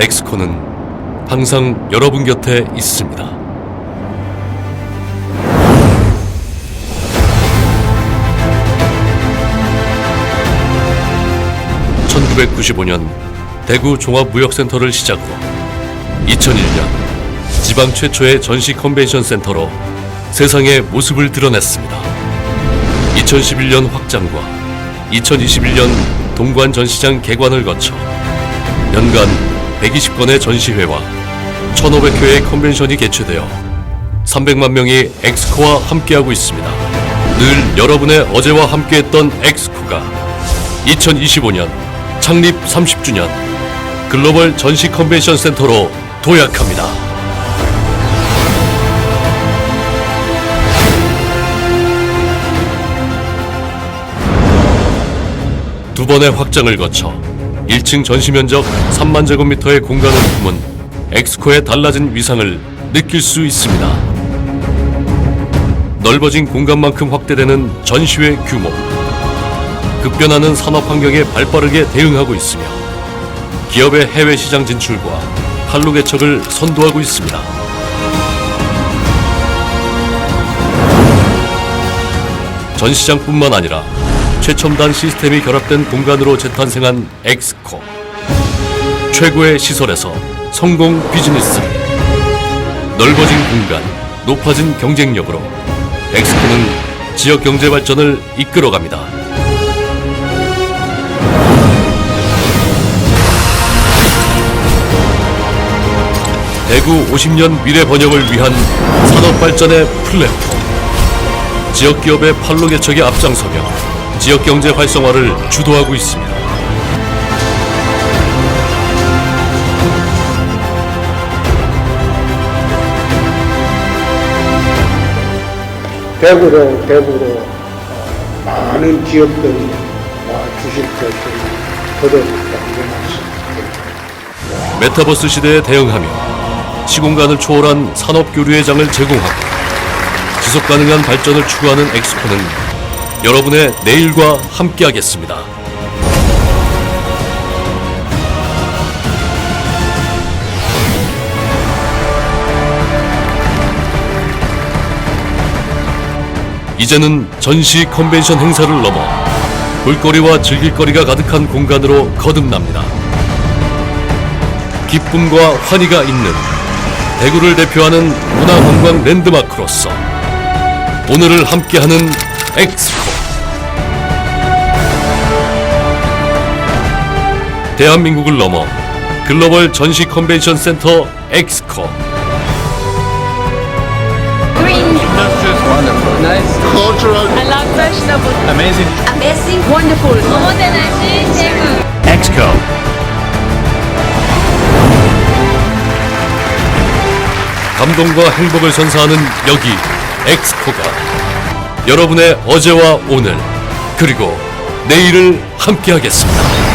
엑스코는 항상 여러분 곁에 있습니다. (1995년) 대구 종합무역센터를 시작으로 (2001년) 지방 최초의 전시 컨벤션 센터로 세상의 모습을 드러냈습니다. 2011년 확장과 2021년 동관 전시장 개관을 거쳐 연간 120건의 전시회와 1,500회의 컨벤션이 개최되어 300만 명이 엑스코와 함께하고 있습니다. 늘 여러분의 어제와 함께했던 엑스코가 2025년 창립 30주년 글로벌 전시 컨벤션 센터로 도약합니다. 두 번의 확장을 거쳐 1층 전시 면적 3만 제곱미터의 공간을 품은 엑스코의 달라진 위상을 느낄 수 있습니다. 넓어진 공간만큼 확대되는 전시회 규모, 급변하는 산업 환경에 발빠르게 대응하고 있으며 기업의 해외 시장 진출과 판로 개척을 선도하고 있습니다. 전시장뿐만 아니라 최첨단 시스템이 결합된 공간으로 재탄생한 엑스코. 최고의 시설에서 성공 비즈니스. 넓어진 공간, 높아진 경쟁력으로 엑스코는 지역 경제 발전을 이끌어갑니다. 대구 50년 미래 번영을 위한 산업 발전의 플랫폼. 지역 기업의 판로 개척에 앞장서며 지역 경제 활성화를 주도하고 있습니다. 대구로 대구로 어, 많은 기업들이 와 주실 것을 거둬들다. 메타버스 시대에 대응하며 시공간을 초월한 산업 교류의 장을 제공하고 지속 가능한 발전을 추구하는 엑스포는 여러분의 내일과 함께하겠습니다. 이제는 전시 컨벤션 행사를 넘어 볼거리와 즐길거리가 가득한 공간으로 거듭납니다. 기쁨과 환희가 있는 대구를 대표하는 문화관광 랜드마크로서 오늘을 함께하는 엑스코 대한민국을 넘어 글로벌 전시 컨벤션 센터 엑스코 Green. cultural I love vegetables. amazing Amazing. Wonderful. 모모대나시 대구. 엑스코 감동과 행복을 선사하는 여기 엑스코가 여러분의 어제와 오늘 그리고 내일을 함께하겠습니다.